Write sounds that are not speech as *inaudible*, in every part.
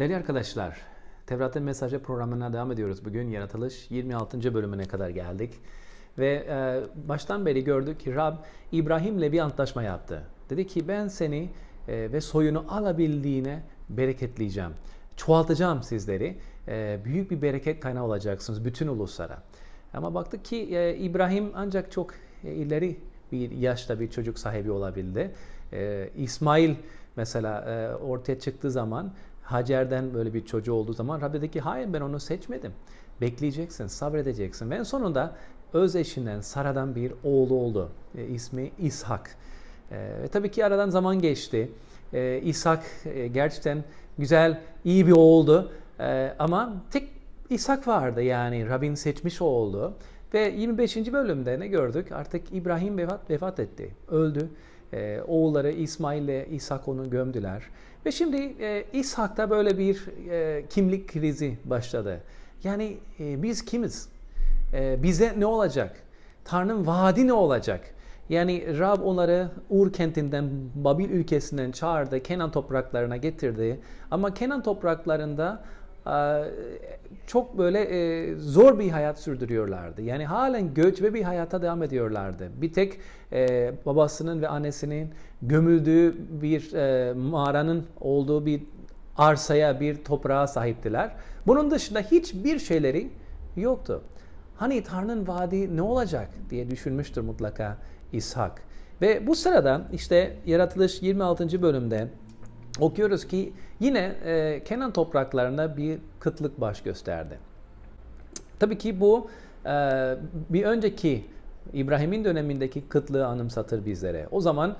Değerli arkadaşlar, Tevrat'ın Mesajı programına devam ediyoruz. Bugün Yaratılış 26. bölümüne kadar geldik. Ve e, baştan beri gördük ki Rab İbrahim'le bir antlaşma yaptı. Dedi ki ben seni e, ve soyunu alabildiğine bereketleyeceğim. Çoğaltacağım sizleri. E, büyük bir bereket kaynağı olacaksınız bütün uluslara. Ama baktık ki e, İbrahim ancak çok e, ileri bir yaşta bir çocuk sahibi olabildi. E, İsmail mesela e, ortaya çıktığı zaman Hacer'den böyle bir çocuğu olduğu zaman Rab dedi ki hayır ben onu seçmedim. Bekleyeceksin, sabredeceksin. Ve en sonunda öz eşinden Sara'dan bir oğlu oldu. E, ismi İshak. E, tabii ki aradan zaman geçti. E, İshak e, gerçekten güzel, iyi bir oğuldu. E, ama tek İshak vardı yani Rabbin seçmiş oldu. Ve 25. bölümde ne gördük? Artık İbrahim vefat, vefat etti, öldü. Ee, oğulları İsmail ile İshak onu gömdüler. Ve şimdi e, İshak'ta böyle bir e, kimlik krizi başladı. Yani e, biz kimiz? E, bize ne olacak? Tanrı'nın vaadi ne olacak? Yani Rab onları Ur kentinden, Babil ülkesinden çağırdı, Kenan topraklarına getirdi. Ama Kenan topraklarında e, çok böyle e, zor bir hayat sürdürüyorlardı. Yani halen göçebe bir hayata devam ediyorlardı. Bir tek e, babasının ve annesinin gömüldüğü bir e, mağaranın olduğu bir arsaya, bir toprağa sahiptiler. Bunun dışında hiçbir şeyleri yoktu. Hani Tanrı'nın vaadi ne olacak diye düşünmüştür mutlaka İshak. Ve bu sırada işte Yaratılış 26. bölümde okuyoruz ki yine e, Kenan topraklarında bir kıtlık baş gösterdi. Tabii ki bu e, bir önceki İbrahim'in dönemindeki kıtlığı anımsatır bizlere. O zaman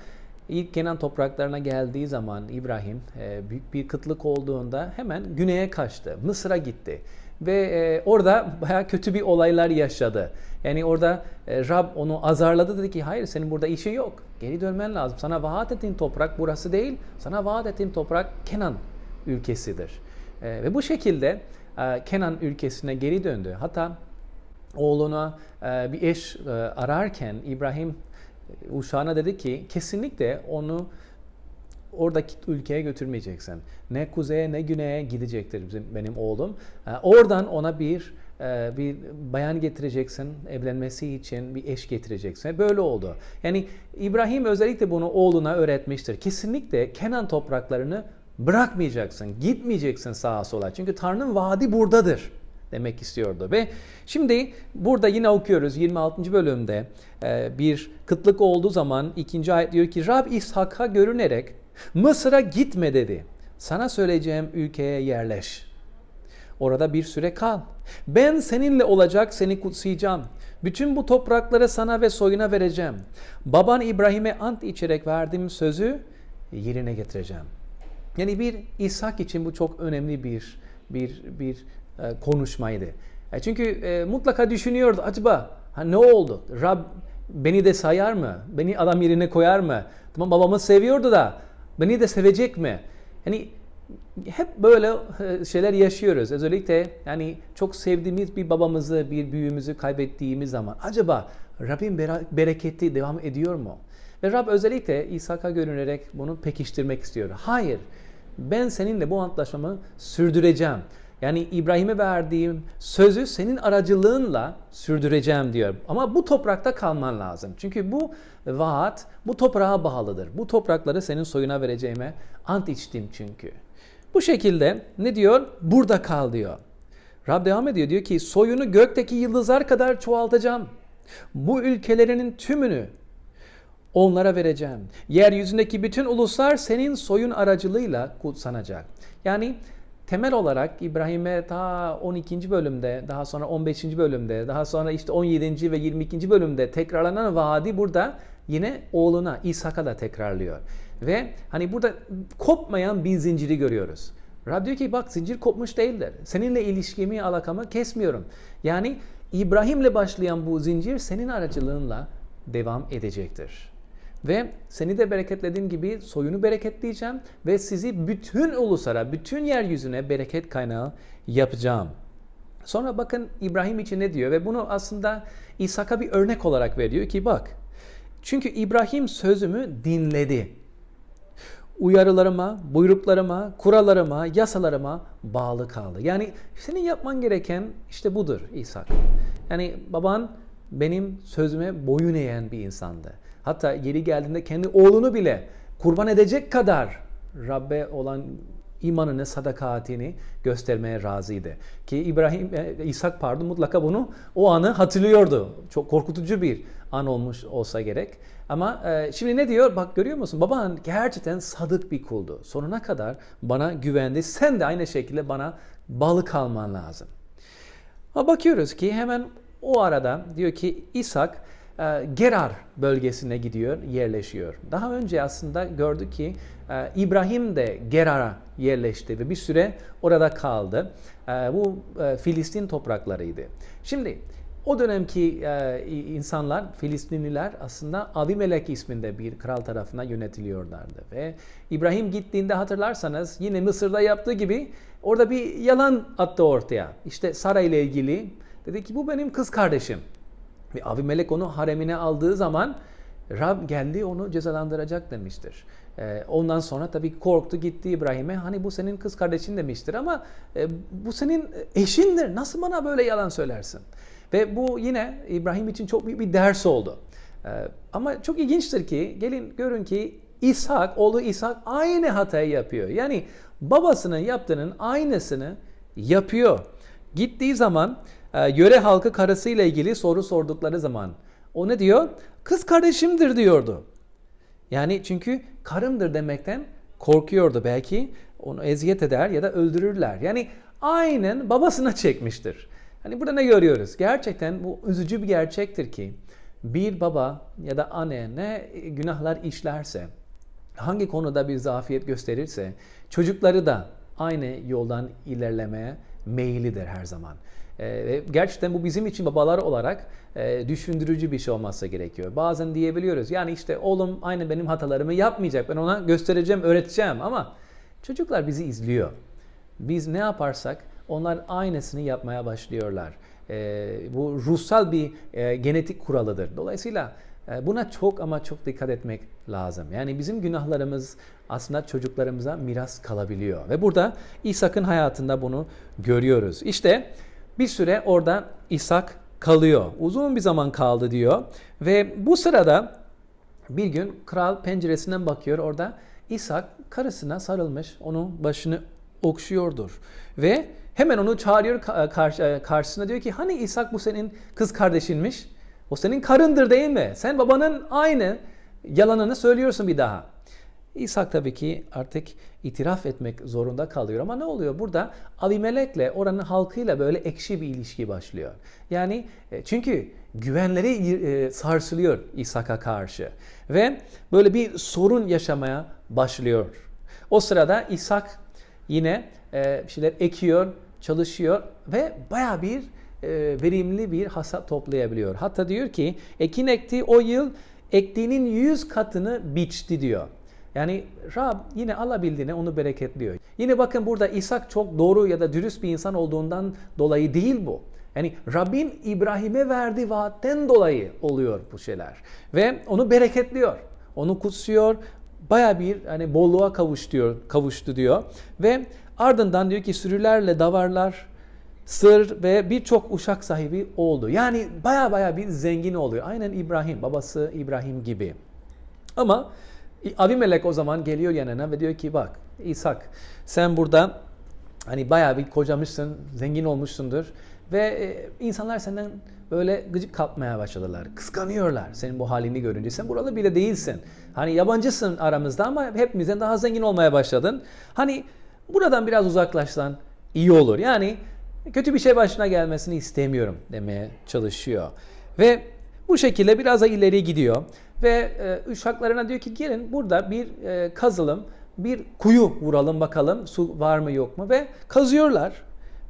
ilk Kenan topraklarına geldiği zaman İbrahim e, büyük bir kıtlık olduğunda hemen güneye kaçtı. Mısır'a gitti. Ve e, orada baya kötü bir olaylar yaşadı. Yani orada e, Rab onu azarladı dedi ki hayır senin burada işi yok. Geri dönmen lazım. Sana vaat ettiğim toprak burası değil. Sana vaat ettiğim toprak Kenan ülkesidir. E, ve bu şekilde e, Kenan ülkesine geri döndü. Hatta oğluna e, bir eş e, ararken İbrahim e, uşağına dedi ki kesinlikle onu oradaki ülkeye götürmeyeceksin. Ne kuzeye ne güneye gidecektir bizim benim oğlum. E, oradan ona bir bir bayan getireceksin evlenmesi için bir eş getireceksin. Böyle oldu. Yani İbrahim özellikle bunu oğluna öğretmiştir. Kesinlikle Kenan topraklarını bırakmayacaksın. Gitmeyeceksin sağa sola. Çünkü Tanrı'nın vaadi buradadır demek istiyordu. Ve şimdi burada yine okuyoruz 26. bölümde e, bir kıtlık olduğu zaman ikinci ayet diyor ki Rab İshak'a görünerek Mısır'a gitme dedi. Sana söyleyeceğim ülkeye yerleş. Orada bir süre kal. Ben seninle olacak, seni kutsayacağım. Bütün bu toprakları sana ve soyuna vereceğim. Baban İbrahim'e ant içerek verdiğim sözü yerine getireceğim. Yani bir İshak için bu çok önemli bir bir bir e, konuşmaydı. E, çünkü e, mutlaka düşünüyordu acaba ha, ne oldu? Rab beni de sayar mı? Beni adam yerine koyar mı? Tamam babamı seviyordu da beni de sevecek mi? Yani hep böyle e, şeyler yaşıyoruz. Özellikle yani çok sevdiğimiz bir babamızı, bir büyüğümüzü kaybettiğimiz zaman acaba Rabbin bereketi devam ediyor mu? Ve Rab özellikle İshak'a görünerek bunu pekiştirmek istiyor. Hayır, ben seninle bu antlaşmamı sürdüreceğim. Yani İbrahim'e verdiğim sözü senin aracılığınla sürdüreceğim diyor. Ama bu toprakta kalman lazım. Çünkü bu vaat bu toprağa bağlıdır. Bu toprakları senin soyuna vereceğime ant içtim çünkü. Bu şekilde ne diyor? Burada kal diyor. Rab devam ediyor diyor ki soyunu gökteki yıldızlar kadar çoğaltacağım. Bu ülkelerinin tümünü onlara vereceğim. Yeryüzündeki bütün uluslar senin soyun aracılığıyla kutsanacak. Yani temel olarak İbrahim'e ta 12. bölümde, daha sonra 15. bölümde, daha sonra işte 17. ve 22. bölümde tekrarlanan vaadi burada yine oğluna İshak'a da tekrarlıyor. Ve hani burada kopmayan bir zinciri görüyoruz. Rab diyor ki bak zincir kopmuş değildir. Seninle ilişkimi, alakamı kesmiyorum. Yani İbrahim'le başlayan bu zincir senin aracılığınla devam edecektir. Ve seni de bereketlediğim gibi soyunu bereketleyeceğim ve sizi bütün uluslara, bütün yeryüzüne bereket kaynağı yapacağım. Sonra bakın İbrahim için ne diyor ve bunu aslında İshak'a bir örnek olarak veriyor ki bak. Çünkü İbrahim sözümü dinledi. uyarılarıma, buyruklarıma, kurallarıma, yasalarıma bağlı kaldı. Yani senin yapman gereken işte budur İsa. Yani baban benim sözüme boyun eğen bir insandı. Hatta yeri geldiğinde kendi oğlunu bile kurban edecek kadar Rabbe olan imanını, sadakatini göstermeye razıydı. Ki İbrahim, e, İshak pardon mutlaka bunu o anı hatırlıyordu. Çok korkutucu bir an olmuş olsa gerek. Ama e, şimdi ne diyor? Bak görüyor musun? Baban gerçekten sadık bir kuldu. Sonuna kadar bana güvendi. Sen de aynı şekilde bana bağlı kalman lazım. Ama bakıyoruz ki hemen o arada diyor ki İshak Gerar bölgesine gidiyor, yerleşiyor. Daha önce aslında gördük ki e, İbrahim de Gerar'a yerleşti ve bir süre orada kaldı. E, Bu e, Filistin topraklarıydı. Şimdi o dönemki insanlar, Filistinliler aslında Abimelek isminde bir kral tarafından yönetiliyorlardı. Ve İbrahim gittiğinde hatırlarsanız yine Mısır'da yaptığı gibi orada bir yalan attı ortaya. İşte Sara ile ilgili dedi ki bu benim kız kardeşim. Ve Abimelek onu haremine aldığı zaman Rab geldi onu cezalandıracak demiştir. Ee, ondan sonra tabii korktu gitti İbrahim'e hani bu senin kız kardeşin demiştir ama e, bu senin eşindir nasıl bana böyle yalan söylersin? Ve bu yine İbrahim için çok büyük bir ders oldu. Ee, ama çok ilginçtir ki gelin görün ki İshak, oğlu İshak aynı hatayı yapıyor. Yani babasının yaptığının aynısını yapıyor. Gittiği zaman yöre halkı karısıyla ilgili soru sordukları zaman o ne diyor? Kız kardeşimdir diyordu. Yani çünkü karımdır demekten korkuyordu. Belki onu eziyet eder ya da öldürürler. Yani aynen babasına çekmiştir. Hani burada ne görüyoruz? Gerçekten bu üzücü bir gerçektir ki bir baba ya da anne ne günahlar işlerse, hangi konuda bir zafiyet gösterirse çocukları da aynı yoldan ilerlemeye meyillidir her zaman. Ee, gerçekten bu bizim için babalar olarak e, düşündürücü bir şey olması gerekiyor. Bazen diyebiliyoruz yani işte oğlum aynı benim hatalarımı yapmayacak ben ona göstereceğim, öğreteceğim ama çocuklar bizi izliyor. Biz ne yaparsak onlar aynısını yapmaya başlıyorlar. E, bu ruhsal bir e, genetik kuralıdır. Dolayısıyla e, buna çok ama çok dikkat etmek lazım. Yani bizim günahlarımız aslında çocuklarımıza miras kalabiliyor. Ve burada İshak'ın hayatında bunu görüyoruz. İşte bir süre orada İshak kalıyor. Uzun bir zaman kaldı diyor. Ve bu sırada bir gün kral penceresinden bakıyor orada İshak karısına sarılmış onun başını okşuyordur. Ve hemen onu çağırıyor karşı, karşısına diyor ki hani İshak bu senin kız kardeşinmiş. O senin karındır değil mi? Sen babanın aynı yalanını söylüyorsun bir daha. İshak tabii ki artık itiraf etmek zorunda kalıyor ama ne oluyor? Burada Abimelek'le oranın halkıyla böyle ekşi bir ilişki başlıyor. Yani e, çünkü güvenleri e, sarsılıyor İshak'a karşı ve böyle bir sorun yaşamaya başlıyor. O sırada İshak yine e, bir şeyler ekiyor, çalışıyor ve baya bir verimli bir hasat toplayabiliyor. Hatta diyor ki ekin ekti o yıl ektiğinin yüz katını biçti diyor. Yani Rab yine alabildiğine onu bereketliyor. Yine bakın burada İshak çok doğru ya da dürüst bir insan olduğundan dolayı değil bu. Yani Rabbin İbrahim'e verdiği vaatten dolayı oluyor bu şeyler. Ve onu bereketliyor. Onu kutsuyor. Baya bir hani bolluğa kavuştuyor, kavuştu diyor. Ve ardından diyor ki sürülerle davarlar, sır ve birçok uşak sahibi oldu. Yani baya baya bir zengin oluyor. Aynen İbrahim, babası İbrahim gibi. Ama Abimelek o zaman geliyor yanına ve diyor ki bak İshak sen burada hani bayağı bir kocamışsın, zengin olmuşsundur ve e, insanlar senden böyle gıcık kalkmaya başladılar. Kıskanıyorlar senin bu halini görünce. Sen buralı bile değilsin. Hani yabancısın aramızda ama hepimizden daha zengin olmaya başladın. Hani buradan biraz uzaklaşsan iyi olur. Yani kötü bir şey başına gelmesini istemiyorum demeye çalışıyor. Ve bu şekilde biraz da ileri gidiyor. Ve e, uşaklarına diyor ki gelin burada bir e, kazalım, bir kuyu vuralım bakalım su var mı yok mu ve kazıyorlar.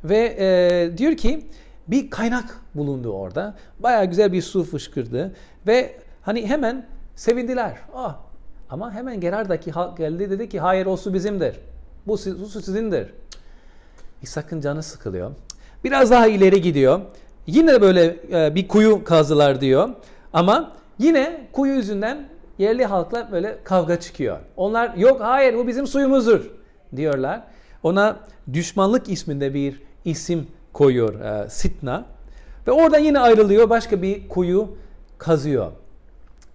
Ve e, diyor ki bir kaynak bulundu orada. Baya güzel bir su fışkırdı ve hani hemen sevindiler. Ah, ama hemen Gerar'daki halk geldi dedi ki hayır o su bizimdir. Bu su, su sizindir. İshak'ın canı sıkılıyor. Biraz daha ileri gidiyor. Yine böyle e, bir kuyu kazdılar diyor. Ama Yine kuyu yüzünden yerli halkla böyle kavga çıkıyor. Onlar yok hayır bu bizim suyumuzdur diyorlar. Ona düşmanlık isminde bir isim koyuyor e, Sitna. Ve oradan yine ayrılıyor başka bir kuyu kazıyor.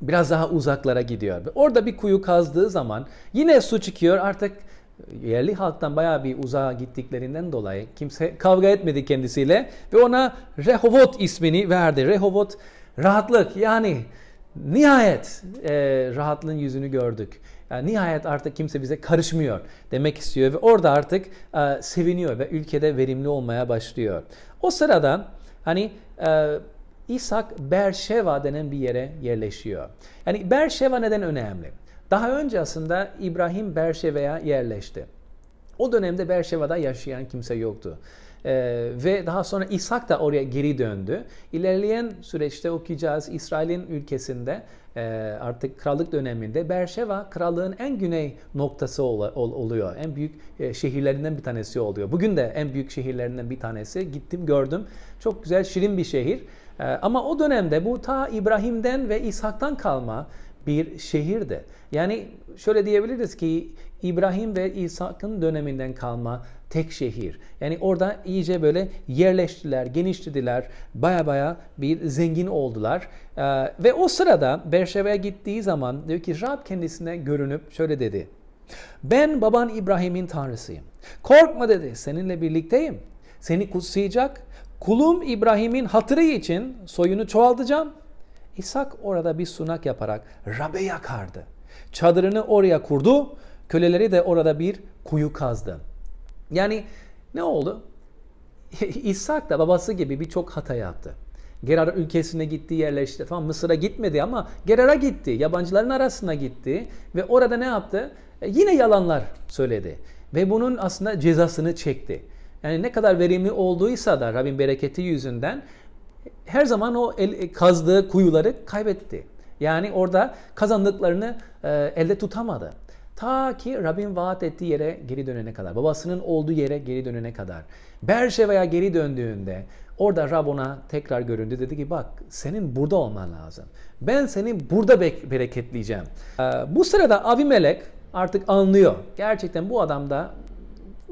Biraz daha uzaklara gidiyor. Orada bir kuyu kazdığı zaman yine su çıkıyor artık yerli halktan bayağı bir uzağa gittiklerinden dolayı kimse kavga etmedi kendisiyle ve ona Rehovot ismini verdi. Rehovot rahatlık yani nihayet e, rahatlığın yüzünü gördük. Yani nihayet artık kimse bize karışmıyor demek istiyor ve orada artık e, seviniyor ve ülkede verimli olmaya başlıyor. O sırada hani e, İshak Berşeva denen bir yere yerleşiyor. Yani Berşeva neden önemli? Daha önce aslında İbrahim Berşeva'ya yerleşti. O dönemde Berşeva'da yaşayan kimse yoktu. Ee, ve daha sonra İshak da oraya geri döndü. İlerleyen süreçte okuyacağız İsrail'in ülkesinde e, artık krallık döneminde Berşeva krallığın en güney noktası ol, ol, oluyor. En büyük e, şehirlerinden bir tanesi oluyor. Bugün de en büyük şehirlerinden bir tanesi. Gittim gördüm. Çok güzel şirin bir şehir. E, ama o dönemde bu ta İbrahim'den ve İshak'tan kalma bir şehirdi. Yani şöyle diyebiliriz ki İbrahim ve İshak'ın döneminden kalma tek şehir. Yani orada iyice böyle yerleştiler, genişlediler, baya baya bir zengin oldular. Ee, ve o sırada Berşeva'ya gittiği zaman diyor ki Rab kendisine görünüp şöyle dedi. Ben baban İbrahim'in tanrısıyım. Korkma dedi seninle birlikteyim. Seni kutsayacak. Kulum İbrahim'in hatırı için soyunu çoğaltacağım. İshak orada bir sunak yaparak Rab'be yakardı. Çadırını oraya kurdu. Köleleri de orada bir kuyu kazdı. Yani ne oldu? *laughs* İshak da babası gibi birçok hata yaptı. Gerar ülkesine gitti, yerleşti. Tamam Mısır'a gitmedi ama Gerar'a gitti. Yabancıların arasına gitti. Ve orada ne yaptı? E, yine yalanlar söyledi. Ve bunun aslında cezasını çekti. Yani ne kadar verimli olduysa da Rabbin bereketi yüzünden her zaman o el, kazdığı kuyuları kaybetti. Yani orada kazandıklarını e, elde tutamadı. Ta ki Rabbin vaat ettiği yere geri dönene kadar, babasının olduğu yere geri dönene kadar. Berşeva'ya geri döndüğünde orada Rab ona tekrar göründü. Dedi ki bak senin burada olman lazım. Ben seni burada bereketleyeceğim. Ee, bu sırada Abimelek artık anlıyor. Gerçekten bu adamda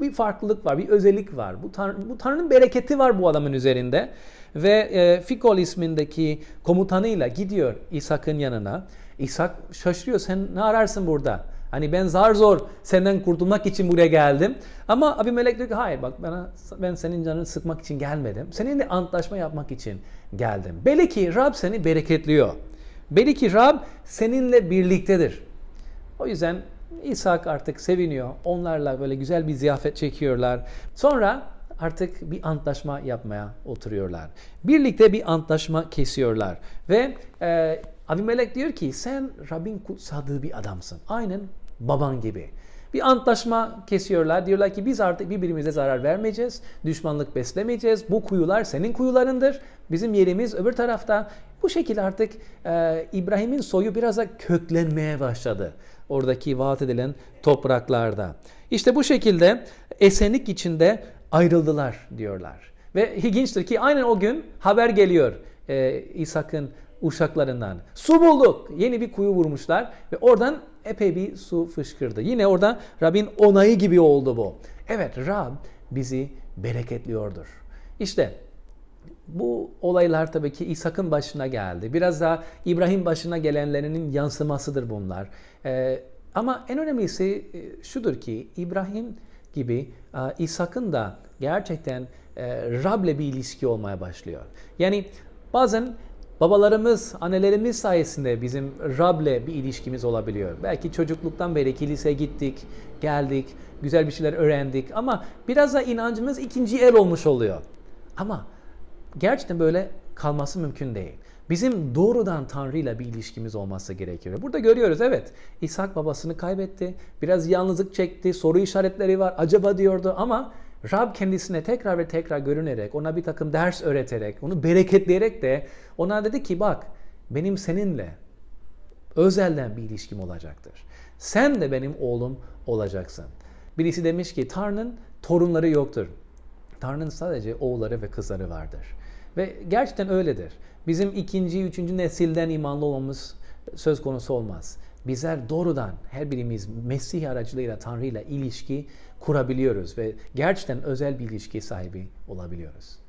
bir farklılık var, bir özellik var. Bu, Tanrı, bu Tanrı'nın bereketi var bu adamın üzerinde. Ve e, Fikol ismindeki komutanıyla gidiyor İshak'ın yanına. İshak şaşırıyor. Sen ne ararsın burada? Hani ben zar zor senden kurtulmak için buraya geldim. Ama Abimelek diyor ki hayır bak bana, ben senin canını sıkmak için gelmedim. Seninle antlaşma yapmak için geldim. Belli ki Rab seni bereketliyor. Belli ki Rab seninle birliktedir. O yüzden İshak artık seviniyor. Onlarla böyle güzel bir ziyafet çekiyorlar. Sonra artık bir antlaşma yapmaya oturuyorlar. Birlikte bir antlaşma kesiyorlar. Ve e, Abimelek diyor ki sen Rabbin kutsadığı bir adamsın. Aynen baban gibi. Bir antlaşma kesiyorlar. Diyorlar ki biz artık birbirimize zarar vermeyeceğiz. Düşmanlık beslemeyeceğiz. Bu kuyular senin kuyularındır. Bizim yerimiz öbür tarafta. Bu şekilde artık e, İbrahim'in soyu biraz da köklenmeye başladı. Oradaki vaat edilen topraklarda. İşte bu şekilde esenlik içinde ayrıldılar diyorlar. Ve ilginçtir ki aynen o gün haber geliyor e, İshak'ın uşaklarından. Su bulduk. Yeni bir kuyu vurmuşlar ve oradan epey bir su fışkırdı. Yine orada Rabbin onayı gibi oldu bu. Evet Rab bizi bereketliyordur. İşte bu olaylar tabii ki İshak'ın başına geldi. Biraz daha İbrahim başına gelenlerinin yansımasıdır bunlar. Ee, ama en önemlisi e, şudur ki İbrahim gibi e, İshak'ın da gerçekten e, Rab'le bir ilişki olmaya başlıyor. Yani bazen Babalarımız, annelerimiz sayesinde bizim Rab'le bir ilişkimiz olabiliyor. Belki çocukluktan beri kiliseye gittik, geldik, güzel bir şeyler öğrendik ama biraz da inancımız ikinci el olmuş oluyor. Ama gerçekten böyle kalması mümkün değil. Bizim doğrudan Tanrı ile bir ilişkimiz olması gerekiyor. Burada görüyoruz evet İshak babasını kaybetti. Biraz yalnızlık çekti. Soru işaretleri var. Acaba diyordu ama Rab kendisine tekrar ve tekrar görünerek, ona bir takım ders öğreterek, onu bereketleyerek de ona dedi ki bak benim seninle özelden bir ilişkim olacaktır. Sen de benim oğlum olacaksın. Birisi demiş ki Tanrı'nın torunları yoktur. Tanrı'nın sadece oğulları ve kızları vardır. Ve gerçekten öyledir. Bizim ikinci, üçüncü nesilden imanlı olmamız söz konusu olmaz. Bizler doğrudan her birimiz Mesih aracılığıyla Tanrı ile ilişki kurabiliyoruz ve gerçekten özel bir ilişki sahibi olabiliyoruz.